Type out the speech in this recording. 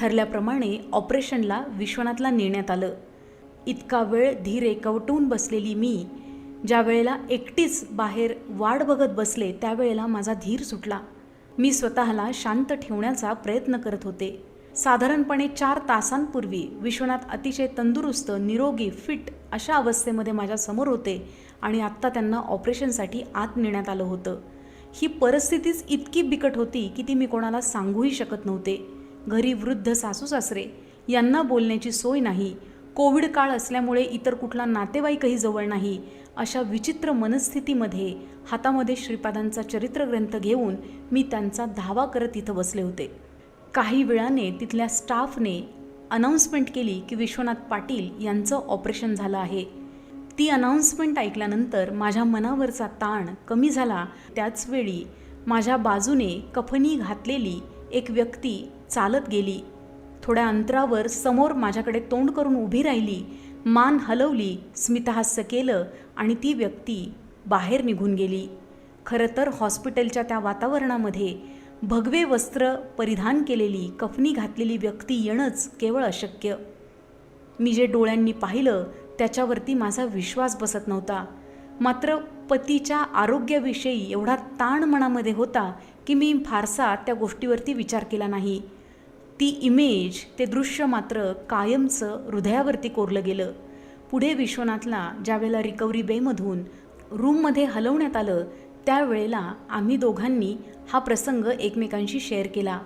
ठरल्याप्रमाणे ऑपरेशनला विश्वनाथला नेण्यात आलं. इतका वेळ धीर एकवटून बसलेली मी ज्या वेळेला एकटीच बाहेर वाट बघत बसले त्यावेळेला माझा धीर सुटला. मी स्वतःला शांत ठेवण्याचा प्रयत्न करत होते. साधारणपणे चार तासांपूर्वी विश्वनाथ अतिशय तंदुरुस्त निरोगी फिट अशा अवस्थेमध्ये माझ्यासमोर होते आणि आत्ता त्यांना ऑपरेशनसाठी आत नेण्यात आलं होतं. ही परिस्थितीच इतकी बिकट होती की ती मी कोणाला सांगूही शकत नव्हते. घरी वृद्ध सासू सासरे यांना बोलण्याची सोय नाही. कोविड काळ असल्यामुळे इतर कुठला नातेवाईकही जवळ नाही. अशा विचित्र मनस्थितीमध्ये हातामध्ये श्रीपादांचा चरित्रग्रंथ घेऊन मी त्यांचा धावा करत इथं बसले होते. काही वेळाने तिथल्या स्टाफने अनाऊन्समेंट केली की विश्वनाथ पाटील यांचं ऑपरेशन झालं आहे. ती अनाऊन्समेंट ऐकल्यानंतर माझ्या मनावरचा ताण कमी झाला. त्याचवेळी माझ्या बाजूने कफनी घातलेली एक व्यक्ती चालत गेली. थोड्या अंतरावर समोर माझ्याकडे तोंड करून उभी राहिली मान हलवली स्मितहास्य केलं आणि ती व्यक्ती बाहेर निघून गेली. खरं तर हॉस्पिटलच्या त्या वातावरणामध्ये भगवे वस्त्र परिधान केलेली कफनी घातलेली व्यक्ती येणंच केवळ अशक्य. मी जे डोळ्यांनी पाहिलं त्याच्यावरती माझा विश्वास बसत नव्हता. मात्र पतीच्या आरोग्याविषयी एवढा ताण मनामध्ये होता की मी फारसा त्या गोष्टीवरती विचार केला नाही. ती इमेज ते दृश्य मात्र कायमचं हृदयावरती कोरलं गेलं. पुढे विश्वनाथला ज्यावेळेला रिकव्हरी बेमधून रूममध्ये हलवण्यात आलं त्यावेळेला आम्ही दोघांनी हा प्रसंग एकमेकांशी शेअर केला.